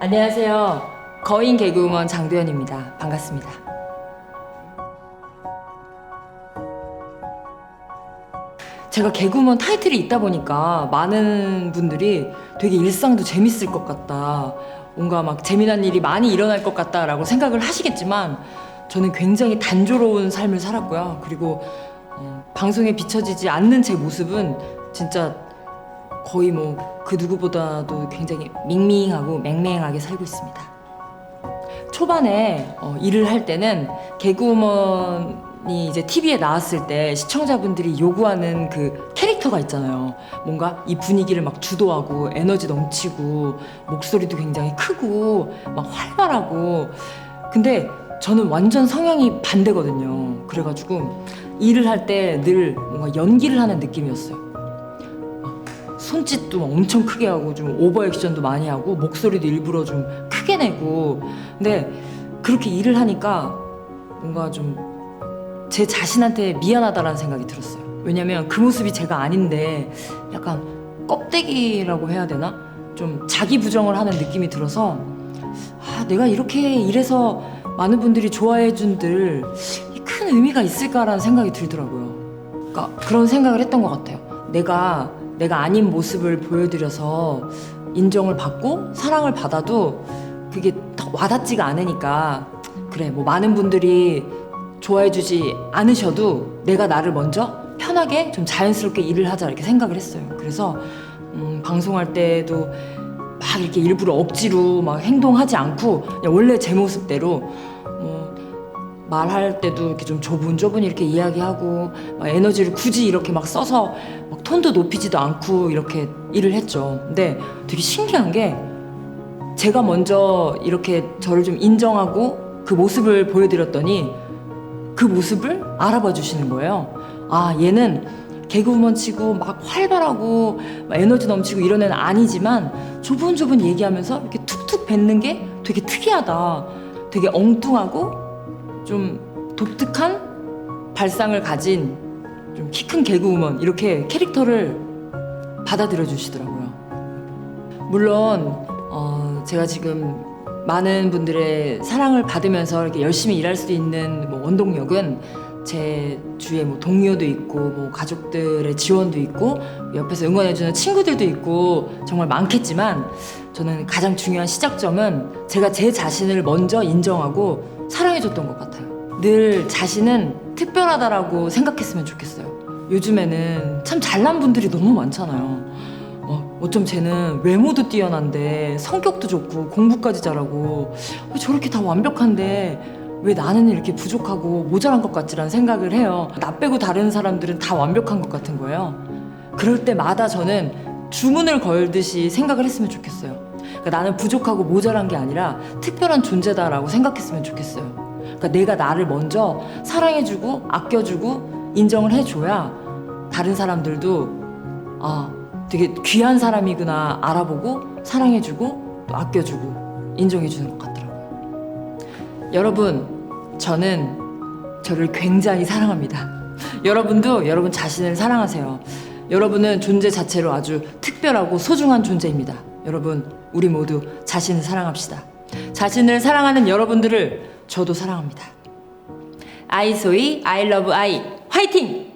안녕하세요. 거인 개그우먼 장도연입니다. 반갑습니다. 제가 개그우먼 타이틀이 있다 보니까 많은 분들이 되게 일상도 재밌을 것 같다. 뭔가 막 재미난 일이 많이 일어날 것 같다라고 생각을 하시겠지만 저는 굉장히 단조로운 삶을 살았고요. 그리고 어, 방송에 비춰지지 않는 제 모습은 진짜 거의 뭐 그 누구보다도 굉장히 밍밍하고 맹맹하게 살고 있습니다. 초반에 어, 일을 할 때는 개그우먼이 이제 TV에 나왔을 때 시청자분들이 요구하는 그 캐릭터가 있잖아요. 뭔가 이 분위기를 막 주도하고 에너지 넘치고 목소리도 굉장히 크고 막 활발하고 근데 저는 완전 성향이 반대거든요. 그래가지고 일을 할 때 늘 뭔가 연기를 하는 느낌이었어요. 손짓도 엄청 크게 하고 좀 오버 액션도 많이 하고 목소리도 일부러 좀 크게 내고 근데 그렇게 일을 하니까 뭔가 좀 제 자신한테 미안하다라는 생각이 들었어요. 왜냐면 그 모습이 제가 아닌데 약간 껍데기라고 해야 되나? 좀 자기 부정을 하는 느낌이 들어서 아, 내가 이렇게 일해서 많은 분들이 좋아해 준들 이큰 의미가 있을까라는 생각이 들더라고요. 그러니까 그런 생각을 했던 것 같아요. 내가 내가 아닌 모습을 보여드려서 인정을 받고 사랑을 받아도 그게 더 와닿지가 않으니까 그래 뭐 많은 분들이 좋아해 주지 않으셔도 내가 나를 먼저 편하게 좀 자연스럽게 일을 하자 이렇게 생각을 했어요. 그래서 음, 방송할 때도 막 이렇게 일부러 억지로 막 행동하지 않고 그냥 원래 제 모습대로 뭐 말할 때도 이렇게 좀 조분조분 이렇게 이야기하고 막 에너지를 굳이 이렇게 막 써서 막 톤도 높이지도 않고 이렇게 일을 했죠. 근데 되게 신기한 게 제가 먼저 이렇게 저를 좀 인정하고 그 모습을 보여드렸더니 그 모습을 알아봐 주시는 거예요. 아, 얘는 개그우먼 치고 막 활발하고 막 에너지 넘치고 이런 애는 아니지만 조분조분 얘기하면서 이렇게 툭툭 뱉는 게 되게 특이하다. 되게 엉뚱하고 좀 독특한 발상을 가진 좀 키 큰 개그우먼 이렇게 캐릭터를 받아들여 주시더라고요. 물론 어, 제가 지금 많은 분들의 사랑을 받으면서 이렇게 열심히 일할 수 있는 뭐 원동력은 제 주위에 뭐 동료도 있고 뭐 가족들의 지원도 있고 옆에서 응원해주는 친구들도 있고 정말 많겠지만 저는 가장 중요한 시작점은 제가 제 자신을 먼저 인정하고 사랑해줬던 것 같아요. 늘 자신은 특별하다라고 생각했으면 좋겠어요. 요즘에는 참 잘난 분들이 너무 많잖아요. 어, 어쩜 쟤는 외모도 뛰어난데 성격도 좋고 공부까지 잘하고 왜 저렇게 다 완벽한데 왜 나는 이렇게 부족하고 모자란 것 같지라는 생각을 해요. 나 빼고 다른 사람들은 다 완벽한 것 같은 거예요. 그럴 때마다 저는 주문을 걸듯이 생각을 했으면 좋겠어요. 그러니까 나는 부족하고 모자란 게 아니라 특별한 존재다라고 생각했으면 좋겠어요. 그러니까 내가 나를 먼저 사랑해주고 아껴주고 인정을 해줘야 다른 사람들도 아 되게 귀한 사람이구나 알아보고 사랑해주고 또 아껴주고 인정해주는 것 같더라고요. 여러분, 저는 저를 굉장히 사랑합니다. 여러분도 여러분 자신을 사랑하세요. 여러분은 존재 자체로 아주 특별하고 소중한 존재입니다. 여러분, 우리 모두 자신을 사랑합시다. 자신을 사랑하는 여러분들을 저도 사랑합니다. 아이소이, 아이 러브 아이, 화이팅!